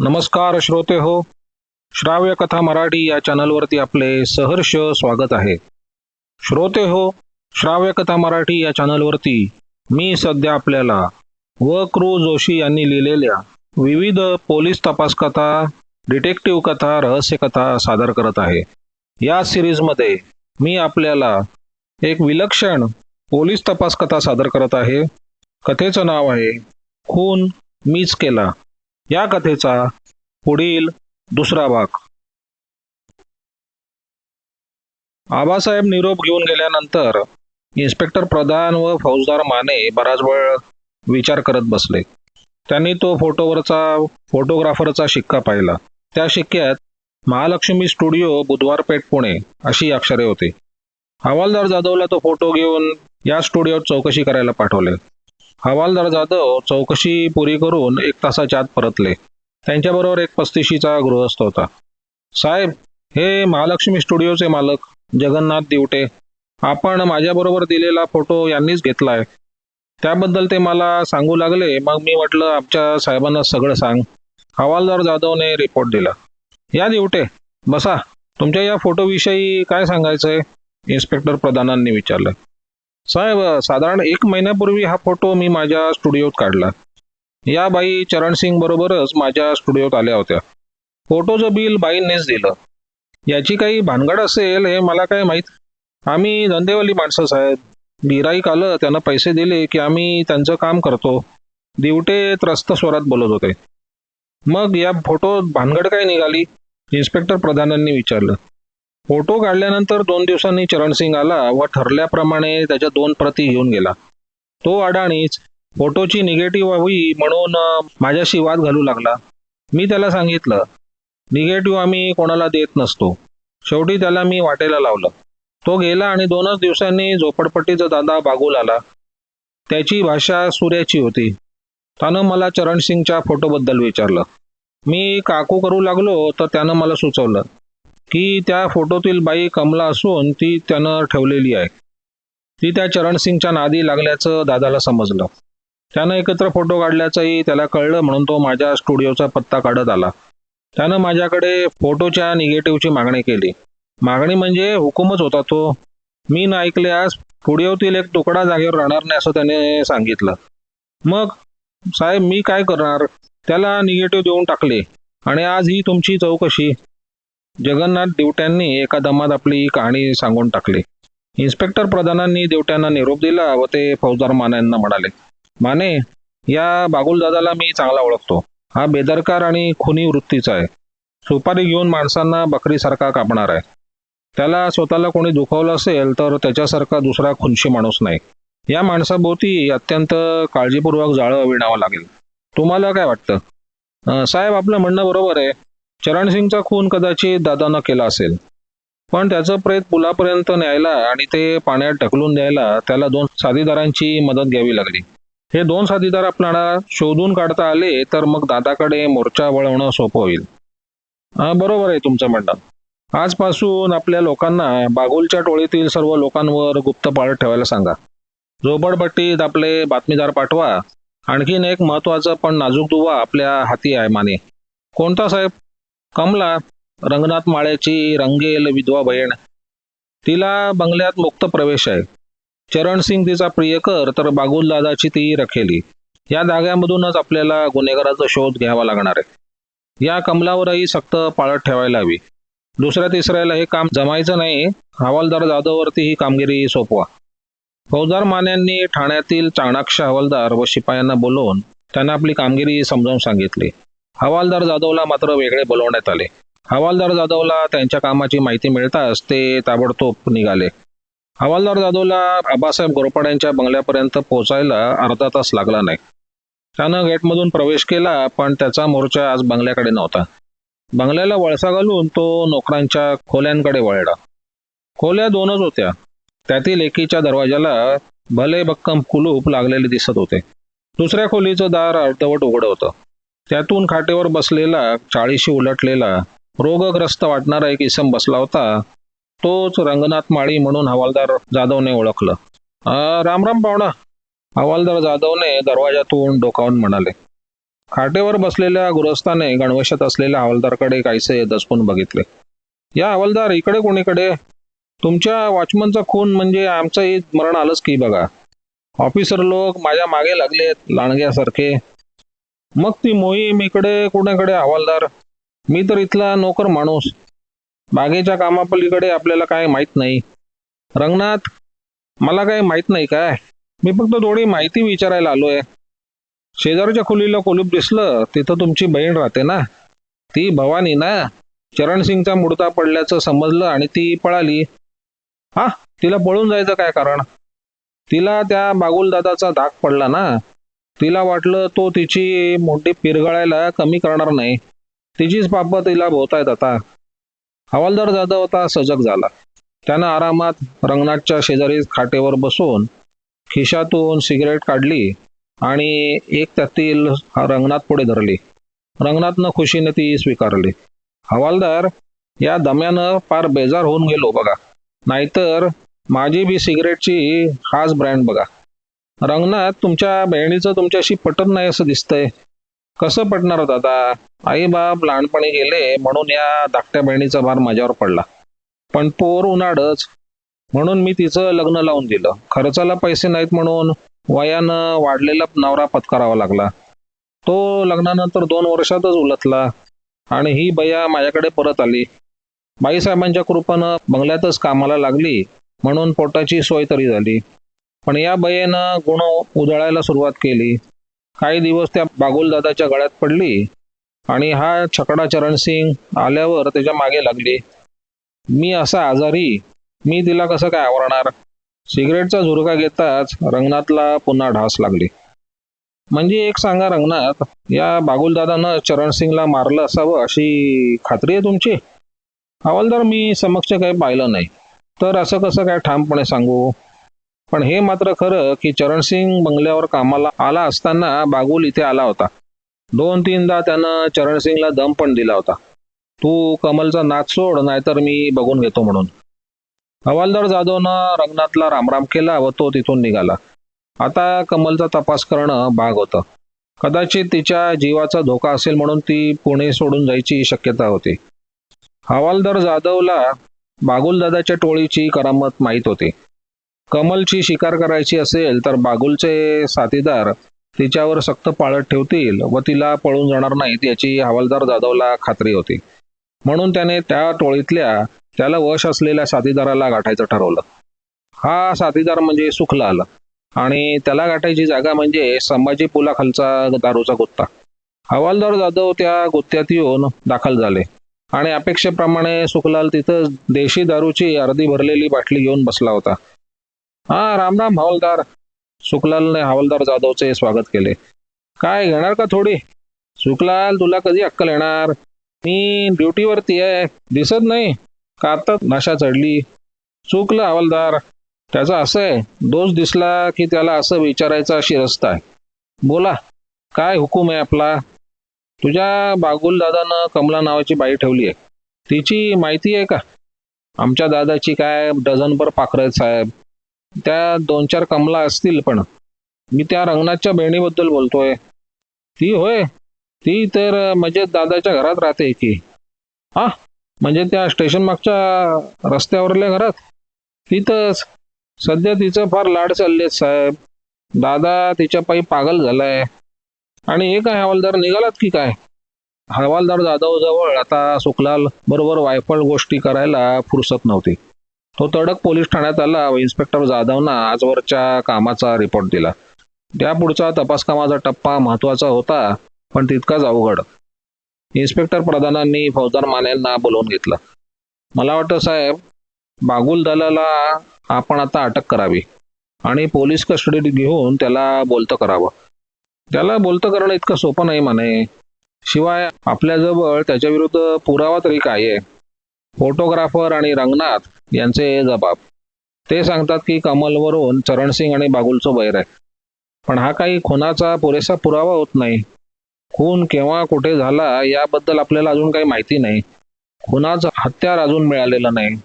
नमस्कार श्रोते हो श्राव्य कथा मराठी या चॅनलवरती आपले सहर्ष स्वागत आहे. श्रोते हो श्राव्य कथा मराठी या चॅनलवरती मी सध्या आपल्याला व क्रू जोशी यांनी लिहिलेल्या विविध पोलीस तपास कथा डिटेक्टिव्ह कथा रहस्य कथा सादर करत आहे. या सिरीजमध्ये मी आपल्याला एक विलक्षण पोलीस तपास कथा सादर करत आहे. कथेचं नाव आहे खून मीच केला. या कथेचा पुढील दुसरा भाग. आबासाहेब निरोप घेऊन गेल्यानंतर इन्स्पेक्टर प्रधान व फौजदार माने बराच वेळ विचार करत बसले. त्यांनी तो फोटोवरचा फोटोग्राफरचा शिक्का पाहिला. त्या शिक्क्यात महालक्ष्मी स्टुडिओ बुधवार पेठ पुणे अशी अक्षरे होती. हवालदार जाधवला तो फोटो घेऊन या स्टुडिओत चौकशी करायला पाठवले. हवालदार जाधव चौकशी पुरी करून एक तासाच्या आत परतले. त्यांच्याबरोबर एक पस्तीशीचा गृहस्थ होता. साहेब हे महालक्ष्मी स्टुडिओचे मालक जगन्नाथ दिवटे. आपण माझ्याबरोबर दिलेला फोटो यांनीच घेतलाय. त्याबद्दल ते मला सांगू लागले मग मी म्हटलं आमच्या साहेबांना सगळं सांग. हवालदार जाधवने रिपोर्ट दिला. या दिवटे बसा. तुमच्या या फोटोविषयी काय सांगायचंय? इन्स्पेक्टर प्रधानांनी विचारलं. साहेब साधारण एक महिन्यापूर्वी हा फोटो मी माझ्या स्टुडिओत काढला. या बाई चरणसिंग बरोबरच माझ्या स्टुडिओत आल्या होत्या. फोटोचं बिल बाईंनीच दिलं. याची काही भानगड असेल हे मला काय माहीत? आम्ही धंदेवाली माणसं साहेब. गिराईक आलं त्यांना पैसे दिले की आम्ही त्यांचं काम करतो. दिवटे त्रस्त स्वरात बोलत होते. मग या फोटोत भानगड काय निघाली? इन्स्पेक्टर प्रधानांनी विचारलं. फोटो काढल्यानंतर दोन दिवसांनी चरणसिंग आला व ठरल्याप्रमाणे त्याच्या दोन प्रती घेऊन गेला. तो अडाणीच फोटोची निगेटिव्ह हवी म्हणून माझ्याशी वाद घालू लागला. मी त्याला सांगितलं निगेटिव्ह आम्ही कोणाला देत नसतो. शेवटी त्याला मी वाटेला लावलं. तो गेला आणि दोनच दिवसांनी झोपडपट्टीचा दादा बागूल आला. त्याची भाषा सूर्याची होती. त्यानं मला चरणसिंगच्या फोटोबद्दल विचारलं. मी काकू करू लागलो तर त्यानं मला सुचवलं की त्या फोटोतील बाई कमला असून ती त्यानं ठेवलेली आहे. ती त्या चरणसिंगच्या नादी लागल्याचं दादाला समजलं. त्यानं एकत्र फोटो काढल्याचंही त्याला कळलं म्हणून तो माझ्या स्टुडिओचा पत्ता काढत आला. त्यानं माझ्याकडे फोटोच्या निगेटिव्हची मागणी केली. मागणी म्हणजे हुकूमच होता तो. मी न ऐकल्यास स्टुडिओतील एक तुकडा जागेवर राहणार नाही असं त्याने सांगितलं. मग साहेब मी काय करणार? त्याला निगेटिव्ह देऊन टाकले. आणि आज ही तुमची चौकशी. जगन्नाथ दिवट्यांनी एका दमात आपली कहाणी सांगून टाकली. इन्स्पेक्टर प्रधानांनी देवट्यांना निरोप दिला व ते फौजदार मान्यांना म्हणाले माने या बागुलदादाला मी चांगला ओळखतो. हा बेदरकार आणि खुनी वृत्तीचा आहे. सुपारी घेऊन माणसांना बकरीसारखा कापणार आहे. त्याला स्वतःला कोणी दुखावलं असेल तर त्याच्यासारखा दुसरा खुनशी माणूस नाही. या माणसाभोवती अत्यंत काळजीपूर्वक जाळं विणावं लागेल. तुम्हाला काय वाटतं? साहेब आपलं म्हणणं बरोबर आहे. चरणसिंगचा खून कदाचित दादानं केला असेल. पण त्याचं प्रेत पुलापर्यंत न्यायला आणि ते पाण्यात ढकलून द्यायला त्याला दोन साथीदारांची मदत घ्यावी लागली. हे दोन साथीदार आपल्याला शोधून काढता आले तर मग दादाकडे मोर्चा वळवणं सोपं होईल. हा बरोबर आहे तुमचं म्हणणं. आजपासून आपल्या लोकांना बागुलच्या टोळीतील सर्व लोकांवर गुप्त पाळत ठेवायला सांगा. झोपडपट्टीत आपले बातमीदार पाठवा. आणखीन एक महत्वाचं पण नाजूक दुवा आपल्या हाती आहे माने. कोणता साहेब? कमला रंगनाथ माळ्याची रंगेल विधवा बहीण. तिला बंगल्यात मुक्त प्रवेश आहे. चरणसिंग तिचा प्रियकर तर बागुल दादाची ती रखेली. या धाग्यामधूनच आपल्याला गुन्हेगाराचा शोध घ्यावा लागणार आहे. या कमलावरही सक्त पाळत ठेवायला हवी. दुसऱ्या तिसऱ्याला हे काम जमायचं नाही. हवालदार जाधववरती ही कामगिरी सोपवा. फौजदार मान्यांनी ठाण्यातील चाणाक्ष हवालदार व शिपायांना बोलवून त्यांना आपली कामगिरी समजावून सांगितली. हवालदार जाधवला मात्र वेगळे बोलवण्यात आले. हवालदार जाधवला त्यांच्या कामाची माहिती मिळताच ते ताबडतोब निघाले. हवालदार जाधवला आबासाहेब गोरपाड्यांच्या बंगल्यापर्यंत पोहोचायला अर्धा तास लागला नाही. त्यानं गेटमधून प्रवेश केला पण त्याचा मोर्चा आज बंगल्याकडे नव्हता. बंगल्याला वळसा घालून तो नोकरांच्या खोल्यांकडे वळला. खोल्या दोनच होत्या. त्यातील एकीच्या दरवाजाला भले भक्कम कुलूप लागलेले दिसत होते. दुसऱ्या खोलीचं दार अर्धवट उघडं होतं. त्यातून खाटेवर बसलेला चाळीशी उलटलेला रोगग्रस्त वाटणारा एक इसम बसला होता. तोच रंगनाथ माळी म्हणून हवालदार जाधवने ओळखलं. रामराम राम राम पाहुणा हवालदार जाधवने दरवाजातून डोकावून म्हणाले. खाटेवर बसलेल्या गृहस्थाने गणवेशात असलेल्या हवालदारकडे काहीसे दसपून बघितले. या हवालदार इकडे कोणीकडे? तुमच्या वॉचमनचा खून म्हणजे आमचंही मरण आलंच की बघा. ऑफिसर लोक माझ्या मागे लागलेत लांडग्यासारखे. मग ती मोहीम इकडे कुणाकडे हवालदार? मी तर इथला नोकर माणूस. बागेच्या कामापलीकडे आपल्याला काय माहीत नाही. रंगनाथ मला काय माहीत नाही काय? मी फक्त थोडी माहिती विचारायला आलो आहे शेजारच्या खोलीला कोलूप दिसलं तिथं तुमची बहीण राहते ना? ती भवानी ना? चरणसिंगचा मुडता पडल्याचं समजलं आणि ती पळाली. हा तिला पळून जायचं काय कारण? तिला त्या बागुलदादाचा धाक पडला ना? तिला वाटलं तो तिची मोठी पिरगळायला कमी करणार नाही. तिचीच पाप तिला भोवतायत आता. हवालदार जाधव आता सजग झाला. त्यानं आरामात रंगनाथच्या शेजारी खाटेवर बसून खिशातून सिगरेट काढली आणि एक त्यातील रंगनाथ पुढे धरली. रंगनाथनं खुशीने ती स्वीकारली. हवालदार या दम्यानं फार बेजार होऊन गेलो बघा. नाहीतर माझी बी सिगरेटची हाच ब्रँड बघा. रंगनाथ तुमच्या बहिणीचं तुमच्याशी पटत नाही असं दिसतंय. कसं पटणार हो दादा? आई बाप लहानपणी गेले म्हणून या धाकट्या बहिणीचा भार माझ्यावर पडला. पण पोर उन्हाळच. म्हणून मी तिचं लग्न लावून दिलं. खर्चाला पैसे नाहीत म्हणून वयानं वाढलेला नवरा पत्करावा लागला. तो लग्नानंतर दोन वर्षातच उलटला आणि ही बया माझ्याकडे परत आली. बाईसाहेबांच्या कृपानं बंगल्यातच कामाला लागली म्हणून पोटाची सोय तरी झाली. पण या बयेनं गुण उधळायला सुरुवात केली. काही दिवस त्या बागुलदादाच्या गळ्यात पडली आणि हा छकडा चरणसिंग आल्यावर त्याच्यामागे लागली. मी असा आजारी मी तिला कसं काय आवरणार? सिगरेटचा झुरका घेताच रंगनाथला पुन्हा ढास लागली. म्हणजे एक सांगा रंगनाथ या बागुलदादानं चरणसिंगला मारलं असावं अशी खात्री आहे तुमची? हवालदार मी समक्ष काही पाहिलं नाही. तर असं कसं काय ठामपणे सांगू? पण हे मात्र खरं की चरणसिंग बंगल्यावर कामाला आला असताना बागुल इथे आला होता. दोन तीनदा त्यानं चरणसिंगला दम पण दिला होता. तू कमलचा नाच सोड नाहीतर मी बघून घेतो म्हणून. हवालदार जाधवनं रंगनाथला रामराम केला व तो तिथून निघाला. आता कमलचा तपास करणं भाग होतं. कदाचित तिच्या जीवाचा धोका असेल म्हणून ती पुणे सोडून जायची शक्यता होती. हवालदार जाधवला बागुलदादाच्या टोळीची करामत माहीत होती. कमलची शिकार करायची असेल तर बागुलचे साथीदार तिच्यावर सक्त पाळत ठेवतील व तिला पळून जाणार नाहीत याची हवालदार जाधवला खात्री होती. म्हणून त्याने त्या टोळीतल्या त्याला वश असलेल्या साथीदाराला गाठायचं ठरवलं. हा साथीदार म्हणजे सुखलाल आणि त्याला गाठायची जागा म्हणजे संभाजी पुलाखालचा दारूचा गुत्ता. हवालदार जाधव त्या गुत्त्यात येऊन दाखल झाले आणि अपेक्षेप्रमाणे सुखलाल तिथं देशी दारूची अर्धी भरलेली बाटली घेऊन बसला होता. हा राम राम हवालदार. सुखलालने हवालदार जाधवचे स्वागत केले. काय घेणार का थोडी? सुखलाल तुला कधी अक्कल येणार? मी ड्युटीवरती आहे. दिसत नाही. का आता नशा चढली. चुकलं हवालदार त्याचं असं आहे. दोष दिसला की त्याला असं विचारायचा रस्ता आहे. बोला काय हुकूम आहे आपला? तुझ्या बागुल दादानं कमला नावाची बाई ठेवली आहे. तिची माहिती आहे का? आमच्या दादाची काय डझनभर पाखरं आहेत साहेब. त्या दोन चार कमला असतील पण. मी त्या रंगनाथच्या बहिणीबद्दल बोलतोय. ती होय. ती तर म्हणजे दादाच्या घरात राहते की. हा? म्हणजे त्या स्टेशन मागच्या रस्त्यावरल्या घरात? तिथंच. सध्या तिचं फार लाड चालले साहेब. दादा तिच्या पायी पागल झालाय. आणि हे काय हवालदार निघालात की काय? हवालदार जाधव जवळ आता सुखलाल बरोबर वायफळ गोष्टी करायला फुरसत नव्हती. तो तडक पोलीस ठाण्यात आला. व इन्स्पेक्टर जाधवना आजवरच्या कामाचा रिपोर्ट दिला. त्या पुढचा तपास कामाचा टप्पा महत्त्वाचा होता पण तितकाच अवघड. इन्स्पेक्टर प्रधानांनी फौजदार मानेंना बोलवून घेतलं. मला वाटतं साहेब बागुल दलाला आपण आता अटक करावी आणि पोलीस कस्टडीत घेऊन त्याला बोलतं करावं. त्याला बोलतं करणं इतकं सोपं नाही म्हणे. शिवाय आपल्याजवळ त्याच्याविरुद्ध पुरावा तरी काय आहे? फोटोग्राफर आणि रंगनाथ यांचे जबाब. ते सांगतात की कमलवरून चरणसिंग आणि बागुलचं बैर आहे. पण हा काही खुनाचा पुरेसा पुरावा होत नाही. खून केव्हा कुठे झाला याबद्दल आपल्याला अजून काही माहिती नाही. खुनाचं हत्यार अजून मिळालेलं नाही.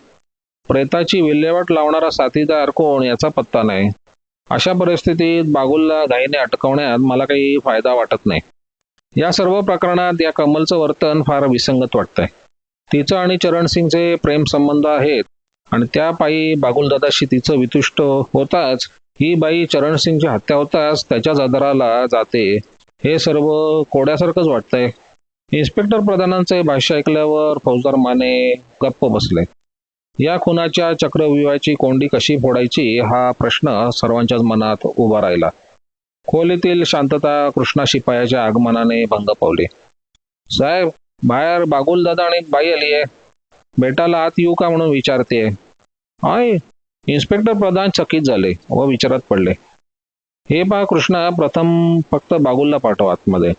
प्रेताची विल्हेवाट लावणारा साथीदार कोण याचा पत्ता नाही. अशा परिस्थितीत बागुलला घाईने अटकवण्यात मला काही फायदा वाटत नाही. या सर्व प्रकरणात या कमलचं वर्तन फार विसंगत वाटतंय. तिचं आणि चरण सिंगचे प्रेम संबंध आहेत. आणि त्या पायी बागुलदादाशी तिचं वितुष्ट होताच. ही बाई चरण सिंगची हत्या होताच त्याच्याच आदराला जाते. हे सर्व कोड्यासारखंच वाटतंय. इन्स्पेक्टर प्रधानांचे भाष्य ऐकल्यावर फौजदार माने गप्प बसले. या खुनाच्या चक्रव्यूहाची कोंडी कशी फोडायची हा प्रश्न सर्वांच्याच मनात उभा राहिला. खोलीतील शांतता कृष्णा शिपायाच्या आगमनाने भंग पावली. साहेब बाहेर बागुल दादा आणि एक बाई आली आहे. बेटाला आत येऊ का म्हणून विचारते. आय इन्स्पेक्टर प्रधान चकित झाले व विचारात पडले. हे पहा कृष्णा प्रथम फक्त बागुलला पाठव आतमध्ये.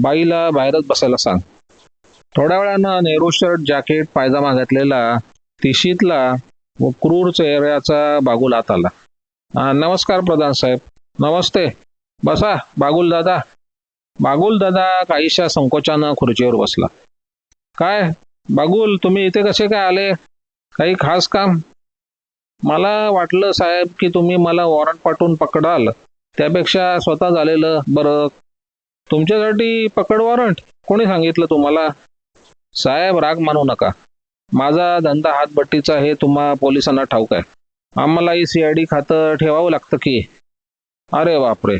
बाईला बाहेरच बसायला सांग. थोड्या वेळानं नेहरू शर्ट जॅकेट पायजामा घातलेला तिशीतला व क्रूर चेहऱ्याचा बागुल आत आला. नमस्कार प्रधान साहेब. नमस्ते. बसा बागुल दादा. बागुल दादा काहीशा संकोचानं खुर्चीवर बसला. काय? बागुल तुम्ही इथे कसे काय आले? काही खास काम? मला वाटलं साहेब की तुम्ही मला वॉरंट पाठवून पकडाल. त्यापेक्षा स्वतः झालेलं बरं. तुमच्यासाठी पकड वॉरंट? कोणी सांगितलं तुम्हाला? साहेब राग मानू नका. माझा धंदा हातबट्टीचा हे तुम्हा पोलिसांना ठाऊक आहे. आम्हालाही सी आय डी खातं ठेवावं लागतं की? अरे बापरे!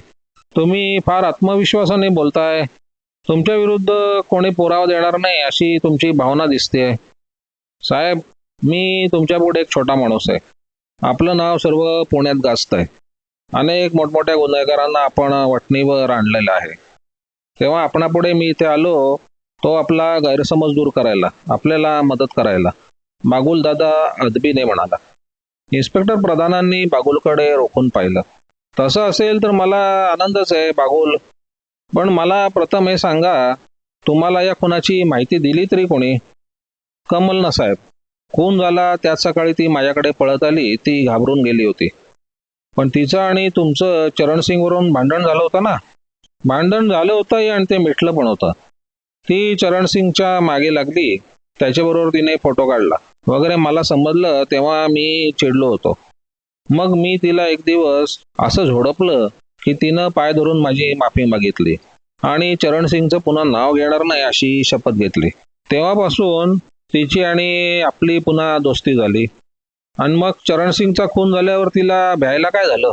तुम्ही फार आत्मविश्वासाने बोलताय. तुमच्या विरुद्ध कोणी पुरावा देणार नाही अशी तुमची भावना दिसते साहेब मी तुमच्यापुढे एक छोटा माणूस आहे. आपलं नाव सर्व पुण्यात गाजत आहे अनेक मोठमोठ्या गुन्हेगारांना आपण वटणीवर आणलेलं आहे. तेव्हा आपणापुढे मी इथे आलो तो आपला गैरसमज दूर करायला आपल्याला मदत करायला बागुल दादा अदबीने म्हणाला. इन्स्पेक्टर प्रधानांनी बागुलकडे रोखून पाहिलं. तसं असेल तर मला आनंदच आहे बागुल. पण मला प्रथम हे सांगा तुम्हाला या खुनाची माहिती दिली तरी कोणी? कमल ना साहेब खून झाला त्याच सकाळी ती माझ्याकडे पळत आली ती घाबरून गेली होती. पण तिचं आणि तुमचं चरणसिंगवरून भांडण झालं होतं ना? भांडण झालं होतं आणि ते मिटलं पण होतं. ती चरणसिंगच्या मागे लागली त्याच्याबरोबर तिने फोटो काढला. वगैरे मला समजलं तेव्हा मी चिडलो होतो. मग मी तिला एक दिवस असं झोडपलं की तिनं पाय धरून माझी माफी मागितली. आणि चरणसिंगचं पुन्हा नाव घेणार नाही अशी शपथ घेतली. तेव्हापासून तिची आणि आपली पुन्हा दोस्ती झाली. आणि मग चरणसिंगचा खून झाल्यावर तिला भ्यायला काय झालं?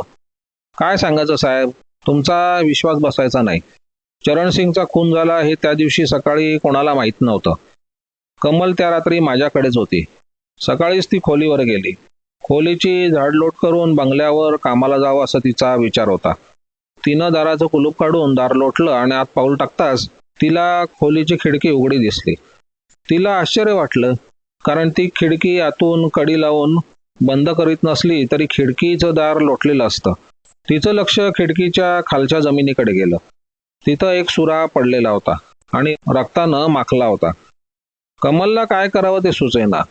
काय सांगायचं साहेब? तुमचा विश्वास बसायचा नाही. चरणसिंगचा खून झाला हे त्या दिवशी सकाळी कोणाला माहीत नव्हतं. कमल त्या रात्री माझ्याकडेच होती. सकाळीच ती खोलीवर गेली. खोलीची झाडलोट करून बंगल्यावर कामाला जावं असा तिचा विचार होता. तिनं दाराचं कुलूप काढून दार लोटलं आणि आत पाऊल टाकताच तिला खोलीची खिडकी उघडी दिसली. तिला आश्चर्य वाटलं कारण ती खिडकी आतून कडी लावून बंद करीत नसली तरी खिडकीचं दार लोटलेलं असतं. तिचं लक्ष खिडकीच्या खालच्या जमिनीकडे गेलं. तिथं एक सुरा पडलेला होता आणि रक्तानं माखला होता. कमलला काय करावं ते सुचेना.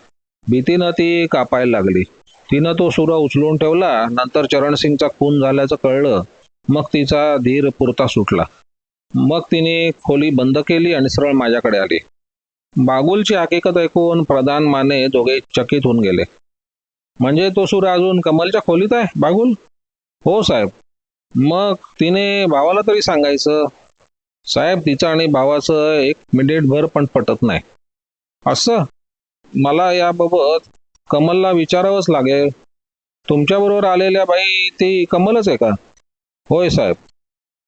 भीतीनं ती कापायला लागली. तिनं तो सुरा उचलून ठेवला नंतर चरणसिंगचा खून झाल्याचं कळलं मग तिचा धीर पुरता सुटला. मग तिने खोली बंद केली आणि सरळ माझ्याकडे आली. बागुलची हकीकत ऐकून प्रधान माने दोघे चकित होऊन गेले. म्हणजे तो सुरा अजून कमलच्या खोलीत आहे बागुल? हो साहेब. मग तिने भावाला तरी सांगायचं? साहेब तिचं आणि भावाचं एक मिनिटभर पण पटत नाही. असं? मला याबाबत कमलला विचारावंच लागेल. तुमच्याबरोबर आलेल्या बाई ती कमलच आहे का? होय साहेब.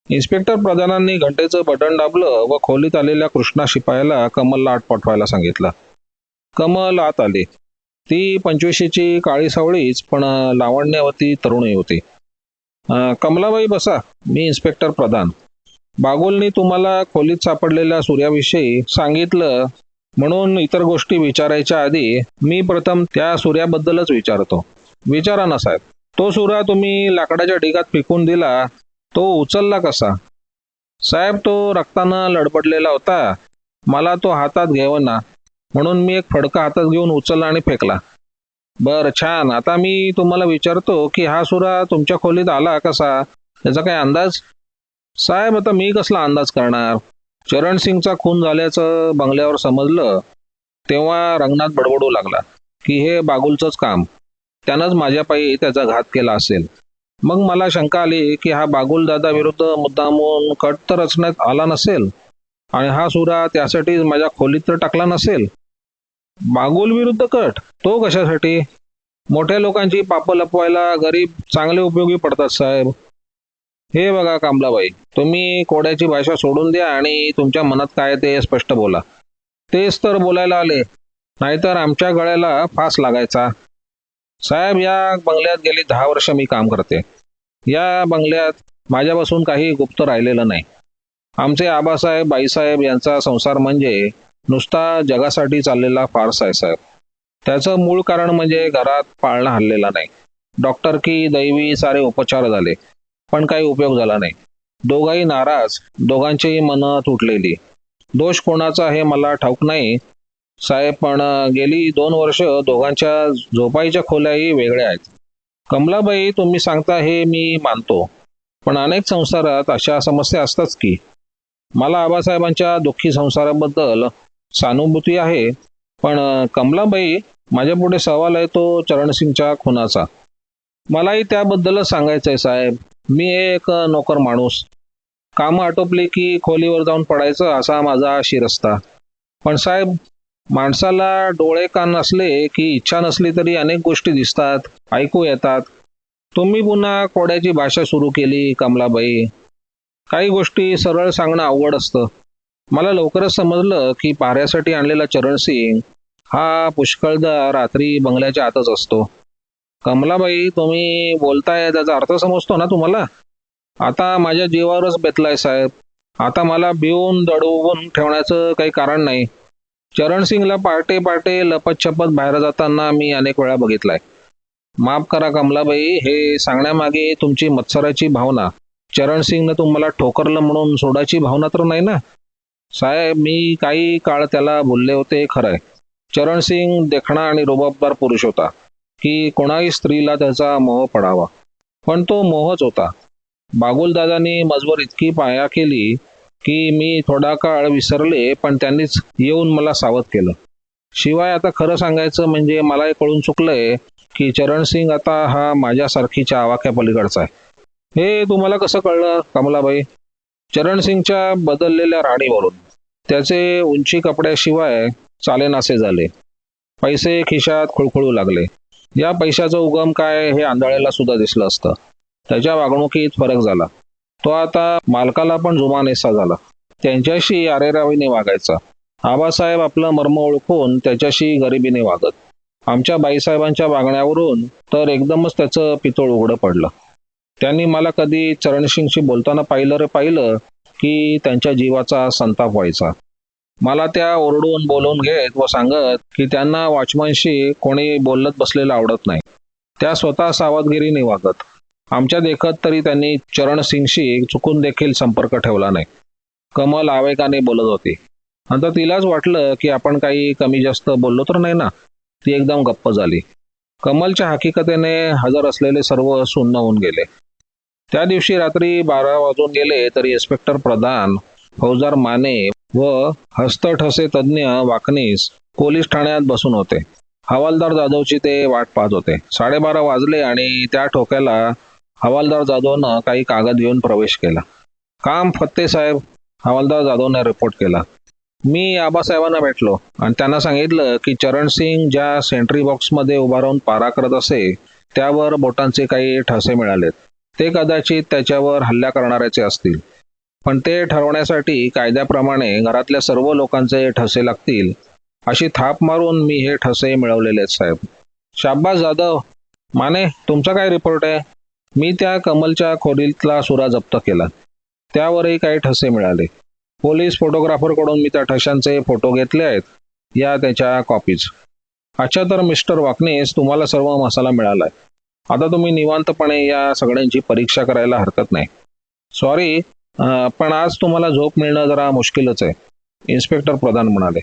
इन्स्पेक्टर प्रधानांनी घंटेचं बटन दाबलं व खोलीत आलेल्या कृष्णा शिपायाला कमलला आत पाठवायला सांगितलं. कमल आत आली. ती पंचवीशीची काळी सावळीच पण लावण्यावरती तरुणी होती. कमलाबाई बसा मी इन्स्पेक्टर प्रधान. बागुलनी तुम्हाला खोलीत सापडलेल्या सूर्याविषयी सांगितलं म्हणून इतर गोष्टी विचारायच्या आधी मी प्रथम त्या सूर्याबद्दलच विचारतो. विचारा ना साहेब. तो सुरा तुम्ही लाकडाच्या ढिगात फेकून दिला तो उचलला कसा? साहेब तो रक्तानं लडबडलेला होता. मला तो हातात घेवना. म्हणून मी एक फडका हातात घेऊन उचलला आणि फेकला. बरं छान. आता मी तुम्हाला विचारतो की हा सुरा तुमच्या खोलीत आला कसा? त्याचा काही अंदाज? साहेब आता मी कसला अंदाज करणार? चरण सिंगचा खून झाल्याचं बंगल्यावर समजलं तेव्हा रंगनाथ बडबडू लागला की हे बागुलचंच काम. त्यानंच माझ्यापायी त्याचा घात केला असेल. मग मला शंका आली की हा बागुल दादा विरुद्ध मुद्दामून कट तर रचण्यात आला नसेल? आणि हा सुरा त्यासाठी माझ्या खोलीत तर टाकला नसेल? बागुल विरुद्ध कट? तो कशासाठी? मोठ्या लोकांची पापं लपवायला गरीब चांगले उपयोगी पडतात साहेब. हे बघा कामलाबाई तुम्ही कोड्याची भाषा सोडून द्या आणि तुमच्या मनात काय ते स्पष्ट बोला. तेच तर बोलायला आले नाहीतर आमच्या गळ्याला फास लागायचा. साहेब या बंगल्यात गेली दहा वर्ष मी काम करते. या बंगल्यात माझ्यापासून काही गुप्त राहिलेलं नाही. आमचे आबासाहेब बाईसाहेब यांचा संसार म्हणजे नुसता जगासाठी चाललेला फारसा आहे साहेब. त्याचं मूळ कारण म्हणजे घरात पाळणा हल्लेला नाही. डॉक्टर की दैवी सारे उपचार झाले. पण काही उपयोग झाला नाही. दोघाही नाराज दोघांचीही मन तुटलेली. दोष कोणाचा हे मला ठाऊक नाही. साहेब पण गेली दोन वर्ष दोघांच्या झोपाईच्या खोल्याही वेगळ्या आहेत. कमलाबाई तुम्ही सांगता हे मी मानतो. पण अनेक संसारात अशा समस्या असतात की मला आबासाहेबांच्या दुःखी संसाराबद्दल सानुभूती आहे. पण कमलाबाई माझ्या पुढे सवाल आहे तो चरणसिंगच्या खुनाचा. मलाही त्याबद्दलच सांगायचं आहे साहेब. मी एक नोकर माणूस. कामं आटोपली की खोलीवर जाऊन पडायचं असा माझा शिरस्ता. पण साहेब माणसाला डोळे कान नसले की इच्छा नसली तरी अनेक गोष्टी दिसतात ऐकू येतात. तुम्ही पुन्हा कोड्याची भाषा सुरू केली कमलाबाई. काही गोष्टी सरळ सांगणं अवघड असतं. मला लवकरच समजलं की पाऱ्यासाठी आणलेला चरणसिंग हा पुष्कळदा रात्री बंगल्याच्या आतच असतो. कमलाबाई तुम्ही बोलताय त्याचा अर्थ समजतो ना तुम्हाला? आता माझ्या जीवावरच बेतलाय साहेब. आता मला भिवून दडवून ठेवण्याचं काही कारण नाही. चरणसिंगला पार्टे पार्टे लपत छपत बाहेर जाताना मी अनेक वेळा बघितलाय. माफ करा कमलाबाई हे सांगण्यामागे तुमची मत्सराची भावना. चरणसिंगनं तुम्हाला ठोकरलं म्हणून सोडाची भावना तर नाही ना? साहेब मी काही काळ त्याला बोलले होते खरंय. चरणसिंग देखणा आणि रुबाबदार पुरुष होता. की कोणाही स्त्रीला त्याचा मोह पडावा. पण तो मोहच होता. बागुलदादांनी मजवर इतकी पाया केली की मी थोडा काळ विसरले पण त्यांनीच येऊन मला सावध केलं. शिवाय आता खरं सांगायचं म्हणजे मला हे कळून चुकलंय की चरणसिंग आता हा माझ्यासारखीच्या आवाक्या पलीकडचा आहे. हे तुम्हाला कसं कळलं कमलाबाई? चरणसिंगच्या बदललेल्या राणीवरून. त्याचे उंची कपड्याशिवाय चालेनासे झाले. पैसे खिशात खुळखुळू लागले. या पैशाचा उगम काय हे आंधळ्याला सुद्धा दिसलं असतं. त्याच्या वागणुकीत फरक झाला. तो आता मालकाला पण जुमानेसा झाला. त्यांच्याशी आरेरावीने वागायचा. आबासाहेब आपलं मर्म ओळखून त्याच्याशी गरिबीने वागत. आमच्या बाईसाहेबांच्या वागण्यावरून तर एकदमच त्याचं पितळ उघडं पडलं. त्यांनी मला कधी चरणसिंगशी बोलताना पाहिलं रे पाहिलं की त्यांच्या जीवाचा संताप व्हायचा. मला त्या ओरडून बोलवून घेत व सांगत की त्यांना वॉचमनशी कोणी बोलत बसलेलं आवडत नाही. त्या स्वतः सावधगिरीने वागत. आमच्या देखत तरी त्यांनी चरण सिंगशी चुकून देखील संपर्क ठेवला नाही. कमल आवेगाने बोलत होती. नंतर तिलाच वाटलं की आपण काही कमी जास्त बोललो तर नाही ना? ती एकदम गप्प झाली. कमलच्या हकीकतेने हजर असलेले सर्व सुन्न होऊन गेले. त्या दिवशी रात्री बारा वाजून गेले तरी इन्स्पेक्टर प्रधान फौजदार माने व हस्तठसे तज्ज्ञ वाकनीस पोलीस ठाण्यात बसून होते. हवालदार जाधवची ते वाट पाहत होते. साडेबारा वाजले आणि त्या ठोक्याला हवालदार जाधवनं काही कागद घेऊन प्रवेश केला. काम फत्ते साहेब हवालदार जाधवने रिपोर्ट केला. मी आबासाहेबांना भेटलो आणि त्यांना सांगितलं की चरणसिंग ज्या सेंट्री बॉक्समध्ये उभा राहून पारा करत असे त्यावर बोटांचे काही ठसे मिळालेत. ते कदाचित त्याच्यावर हल्ला करणाऱ्याचे असतील. पण ते ठरवण्यासाठी कायद्याप्रमाणे घरातल्या सर्व लोकांचे ठसे लागतील अशी थाप मारून मी हे ठसे मिळवलेले आहेत साहेब. शाब्बास जाधव माने तुमचा काय रिपोर्ट आहे? मी त्या कमलच्या खोलीतला सुरा जप्त केला. त्यावरही काही ठसे मिळाले. पोलीस फोटोग्राफरकडून मी त्या ठशांचे फोटो घेतले आहेत या त्याच्या कॉपीज अच्छा तर मिस्टर वाकनेस तुम्हाला सर्व मसाला मिळालाय. आता तुम्ही निवांतपणे या सगळ्यांची परीक्षा करायला हरकत नाही. सॉरी पण आज तुम्हाला झोप मिळणं जरा मुश्किलच आहे. इन्स्पेक्टर प्रधान म्हणाले.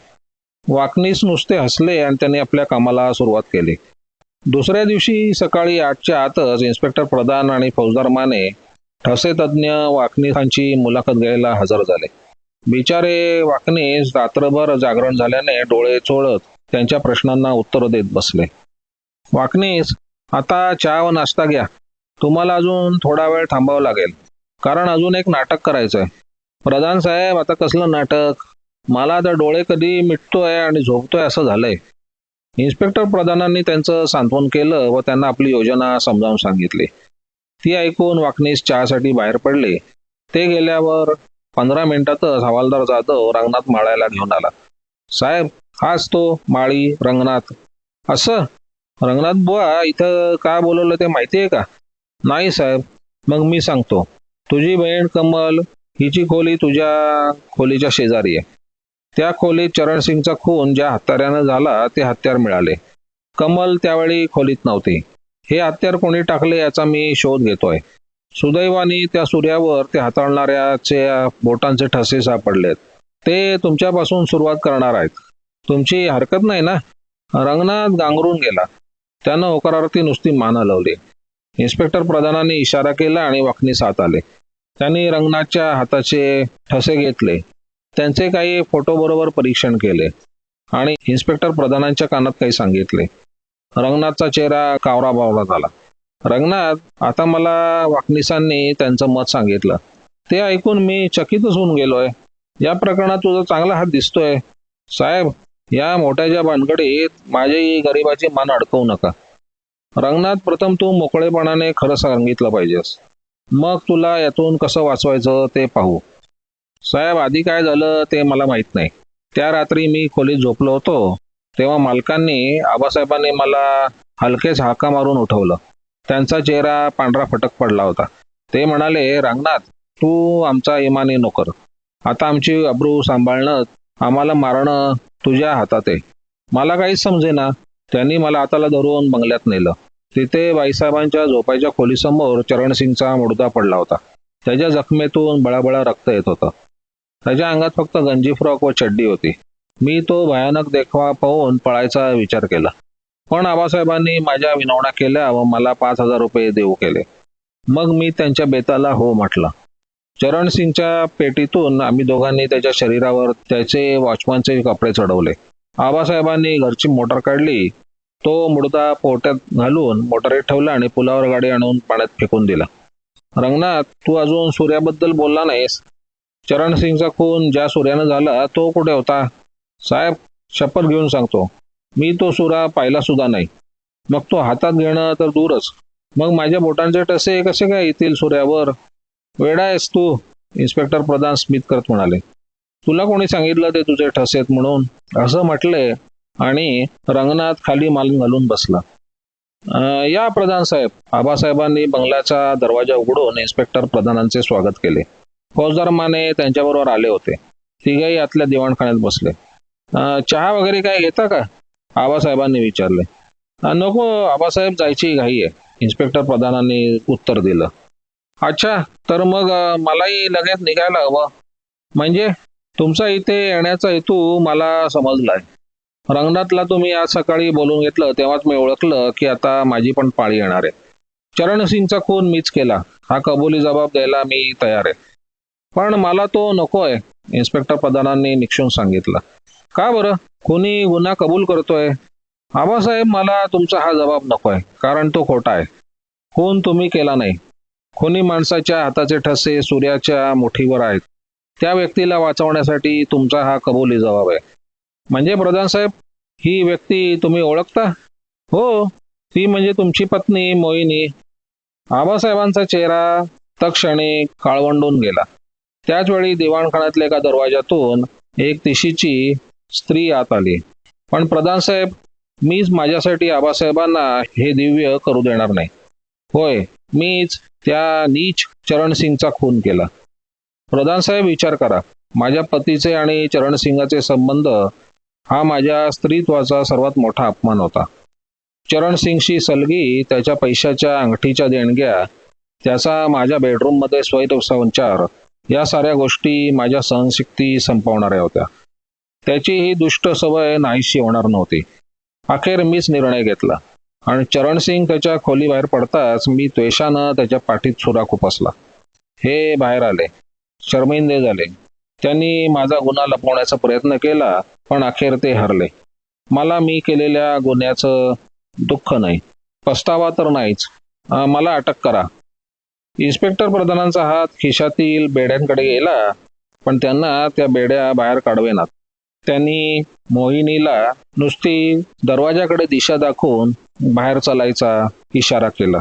वाकनीस नुसते हसले आणि त्यांनी आपल्या कामाला सुरुवात केली. दुसऱ्या दिवशी सकाळी आठच्या आतच इन्स्पेक्टर प्रधान आणि फौजदार माने ठसे तज्ज्ञ वाकनीसांची मुलाखत घ्यायला हजर झाले. बिचारे वाकनीस रात्रभर जागरण झाल्याने डोळे चोळत त्यांच्या प्रश्नांना उत्तर देत बसले. वाकनीस आता चहा व नाश्ता घ्या. तुम्हाला अजून थोडा वेळ थांबावं लागेल. कारण अजून एक नाटक करायचं आहे प्रधान साहेब आता कसलं नाटक? मला आता डोळे कधी मिटतोय आणि झोपतोय असं झालंय. इन्स्पेक्टर प्रधानांनी त्यांचं सांत्वन केलं व त्यांना आपली योजना समजावून सांगितली. ती ऐकून वाकणीस चहासाठी बाहेर पडले. ते गेल्यावर पंधरा मिनिटातच हवालदार जाधव रंगनाथ माळायला घेऊन आला. साहेब हाच तो माळी रंगनाथ. असं? रंगनाथ बुवा इथं का बोलवलं ते माहिती आहे का? नाही साहेब मग मी सांगतो. तुझी बहीण कमल हिची खोली तुझ्या खोलीच्या शेजारी आहे. त्या खोलीत चरणसिंगचा खून ज्या हत्याऱ्यानं झाला ते हत्यार मिळाले. कमल त्यावेळी खोलीत नव्हती. हे हत्यार कोणी टाकले याचा मी शोध घेतोय. सुदैवाने त्या सूर्यावर ते हाताळणाऱ्याचे बोटांचे ठसे सापडलेत. ते तुमच्यापासून सुरुवात करणार आहेत. तुमची हरकत नाही ना? रंगनाथ गांगरून गेला. त्यानं होकारार्थी नुसती मान हलवली. इन्स्पेक्टर प्रधानांनी इशारा केला आणि वाकणीस हात आले. त्यांनी रंगनाथच्या हाताचे ठसे घेतले. त्यांचे काही फोटोबरोबर परीक्षण केले. आणि इन्स्पेक्टर प्रधानांच्या कानात काही सांगितले. रंगनाथचा चेहरा कावरा बावला झाला. रंगनाथ आता मला वाकणीसांनी त्यांचं मत सांगितलं. ते ऐकून मी चकितच होऊन गेलोय. या प्रकरणात तुझा चांगला हात दिसतोय. साहेब या मोठ्याच्या भानगडीत माझी गरिबाची मान अडकवू नका. रंगनाथ प्रथम तू मोकळेपणाने खरं सांगितलं पाहिजेस. मग तुला यातून कसं वाचवायचं ते पाहू. साहेब आधी काय झालं ते मला माहीत नाही. त्या रात्री मी खोलीत झोपलो होतो. तेव्हा मालकांनी आबासाहेबांनी मला हलकेच हाका मारून उठवलं. त्यांचा चेहरा पांढरा फटक पडला होता. ते म्हणाले रंगनाथ तू आमचा इमानी नोकर. आता आमची अब्रू सांभाळणं आम्हाला मारणं तुझ्या हातात आहे. मला काहीच समजेना. त्यांनी मला हाताला धरून बंगल्यात नेलं. तिथे बाईसाहेबांच्या झोपायच्या खोलीसमोर चरणसिंगचा मुडदा पडला होता. त्याच्या जखमेतून बळाबळा रक्त येत होतं. त्याच्या अंगात फक्त गंजी फ्रॉक व चड्डी होती. मी तो भयानक देखवा पाहून पळायचा विचार केला. पण आबासाहेबांनी माझ्या विनवण्या केल्या व मला पाच हजार रुपये देऊ केले. मग मी त्यांच्या बेताला हो म्हटलं. चरणसिंगच्या पेटीतून आम्ही दोघांनी त्याच्या शरीरावर त्याचे वॉचमनचे कपडे चढवले. आबासाहेबांनी घरची मोटर काढली. तो मुडदा पोट्यात घालून मोटारीत ठेवला आणि पुलावर गाडी आणून पाण्यात फेकून दिला. रंगनाथ तू अजून सूर्याबद्दल बोलला नाहीस. चरण सिंगचा खून ज्या सूर्यानं झाला तो कुठे होता? साहेब शपथ घेऊन सांगतो. मी तो सुरा पाहिला सुद्धा नाही. मग तो हातात घेणं तर दूरच. मग माझ्या बोटांचे टसे कसे काय येतील सूर्यावर? वेडा आहेस तू इन्स्पेक्टर प्रधान स्मित करत म्हणाले. तुला कोणी सांगितलं ते तुझे ठसे आहेत म्हणून? असं म्हटले आणि रंगनाथ खाली माल घालून बसला. या प्रधान साहेब आबासाहेबांनी बंगल्याचा दरवाजा उघडून इन्स्पेक्टर प्रधानांचे स्वागत केले. फौजदार माने त्यांच्याबरोबर आले होते. तिघही आतल्या दिवाणखान्यात बसले. चहा वगैरे काय घेता का? आबासाहेबांनी विचारले. नको आबासाहेब जायची घाई आहे. इन्स्पेक्टर प्रधानांनी उत्तर दिलं. अच्छा तर मग मलाही लगेच निघायला हवं. म्हणजे? तुमचा इथे येण्याचा हेतू मला समजलाय. रंगनाथला तुम्ही आज सकाळी बोलून घेतलं तेव्हाच मी ओळखलं की आता माझी पण पाळी येणार आहे. चरणसिंगचा खून मीच केला. हा कबुली जबाब द्यायला मी तयार आहे. पण मला तो नकोय इन्स्पेक्टर प्रधानांनी निक्षून सांगितलं. का बरं? कोणी गुन्हा कबूल करतोय? आबासाहेब मला तुमचा हा जबाब नकोय कारण तो खोटा आहे. खून तुम्ही केला नाही. खुनी माणसाच्या हाताचे ठसे सूर्याच्या मुठीवर आहेत. त्या व्यक्तीला वाचवण्यासाठी तुमचा हा कबुली जबाब आहे. म्हणजे प्रधान साहेब ही व्यक्ती तुम्ही ओळखता? हो ती म्हणजे तुमची पत्नी मोहिनी. आबासाहेबांचा चेहरा तक्षणी काळवंडून गेला. त्याच वेळी दिवाणखान्यातल्या एका दरवाजातून एक तिशीची स्त्री आत आली. पण प्रधान साहेब मीच माझ्यासाठी आबासाहेबांना हे दिव्य करू देणार नाही. होय मीच त्या नीच चरणसिंगचा खून केला. प्रधान साहेब विचार करा. माझ्या पतीचे आणि चरणसिंगाचे संबंध हा माझ्या स्त्रीत्वाचा सर्वात मोठा अपमान होता. चरणसिंगशी सलगी त्याच्या पैशाच्या अंगठीच्या देणग्या त्याचा माझ्या बेडरूममध्ये स्वैरसंचार या साऱ्या गोष्टी माझ्या सहनशक्ती संपवणाऱ्या होत्या. त्याची ही दुष्ट सवय नाहीशी होणार नव्हती. अखेर मीच निर्णय घेतला आणि चरणसिंग त्याच्या खोलीबाहेर पडताच मी त्वेषानं त्याच्या पाठीत सुरा खुपसला हे बाहेर आले. शर्मिंदे झाले. त्यांनी माझा गुन्हा लपवण्याचा प्रयत्न केला पण अखेर ते हरले. मला मी केलेल्या गुन्ह्याचं दुःख नाही पस्तावा तर नाहीच. मला अटक करा. इन्स्पेक्टर प्रधानांचा हात खिशातील बेड्यांकडे गेला पण त्यांना त्या बेड्या बाहेर काढवेनात. त्यांनी मोहिनीला नुसती दरवाजाकडे दिशा दाखवून बाहेर चालायचा इशारा केला.